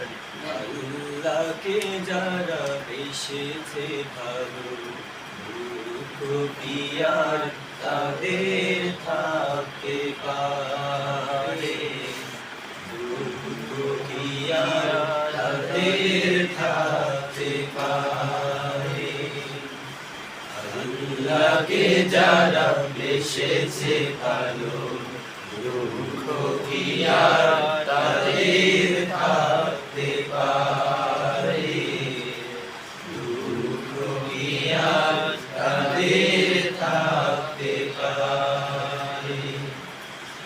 আল্লাহকে যারা বেসেছে ভালো আর তাদের থাকতে পারে। আর তাদের থাকতে পারে। আল্লাহকে যারা বেসেছে ভালো, দুঃখ কি তাদের থাকতে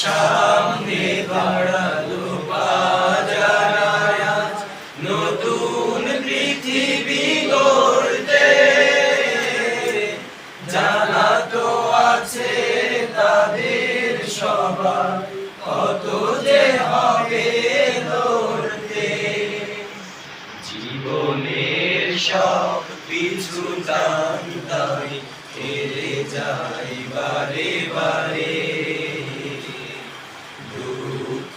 সামনে বাড়ালো বাজারায়া নতুন পৃথিবী গড়তে। জানা তো কত যে সব কিছু জানতাই হেরে যাই বারে বারে দুঃখ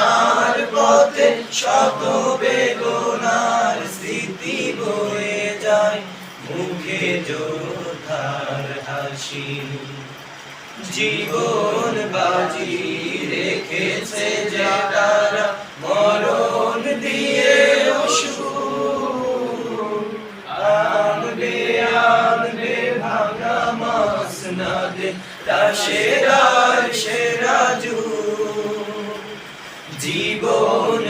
শত বেদনার স্মৃতি বয়ে যায় মুখে যোদ্ধার হাসি। জীবন বাজি রেখেছে যারা মরণ দিয়ে আনবে আনবে, ভাঙা মাস না দে, তা সেরার সেরাজু জীবন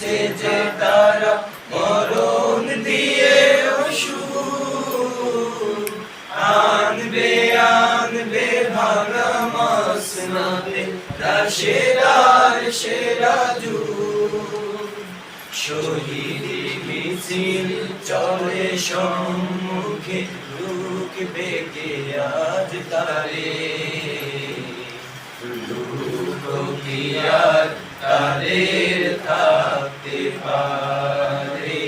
রেখেছে যে তারা মরণ দিয়ে আনবে আনবে ভাঙা মাস না দে তা সেরার সেরাজু শহীদি মিছিল চলে সম্মুখে রুখ বেগে আজ তারে। দুঃখ কি আর তাদের থাকতে পারে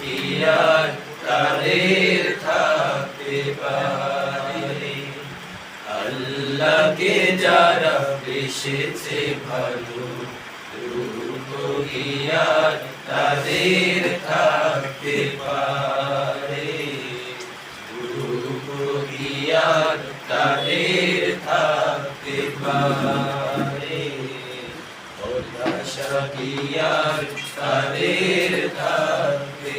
কি আর তাদের থাকতে পারে। আল্লাহকে যারা বেসেছে ভালো আর তাদের থাকতে পারে। কি আর তাদের থাকতে পারে। আশা কি তাদের থাকতে